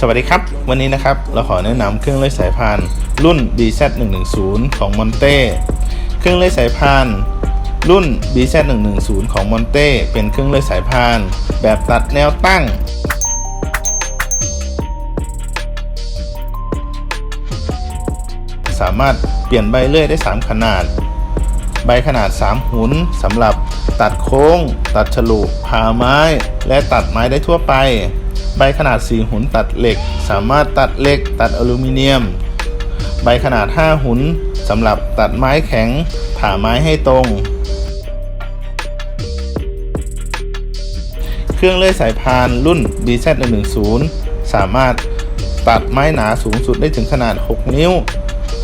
สวัสดีครับ วันนี้นะครับ เราขอแนะนำเครื่องเลื่อยสายพานรุ่น BZ110 ของ Monte เครื่องเลื่อยสายพานรุ่น BZ110 ของ Monte เป็นเครื่องเลื่อยสายพานแบบตัดแนวตั้ง สามารถเปลี่ยนใบเลื่อยได้ 3 ขนาด ใบขนาด 3 หุนสำหรับตัดโค้ง ตัดฉลุผ่าไม้ และตัดไม้ได้ทั่วไป ใบขนาด 4 หุนตัดเหล็ก สามารถตัดเหล็ก ตัดอลูมิเนียม ใบขนาด 5 หุนสำหรับตัดไม้แข็ง ผ่าไม้ให้ตรง เครื่องเลื่อยสายพานรุ่น BZ110 สามารถตัดไม้หนาสูงสุดได้ถึงขนาด 6 นิ้ว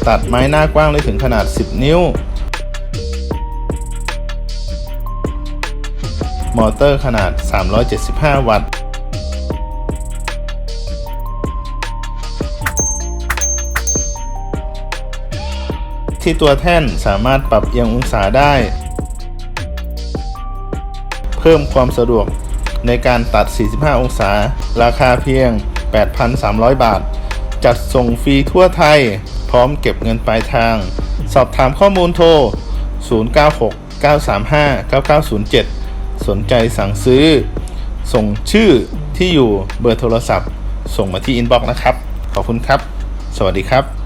ตัดไม้หน้ากว้างได้ถึงขนาด 10 นิ้ว มอเตอร์ขนาด 375 วัตต์ ที่ตัวแท่นสามารถปรับเอียงองศาได้ เพิ่มความสะดวกในการตัด 45 องศา ราคาเพียง 8,300 บาท จัดส่งฟรีทั่วไทย พร้อมเก็บเงินปลายทาง สอบถามข้อมูลโทร 096 935 9907 สนใจสั่งซื้อ ส่งชื่อที่อยู่เบอร์โทรศัพท์ ส่งมาที่อินบ็อกซ์นะครับ ขอบคุณครับ สวัสดีครับ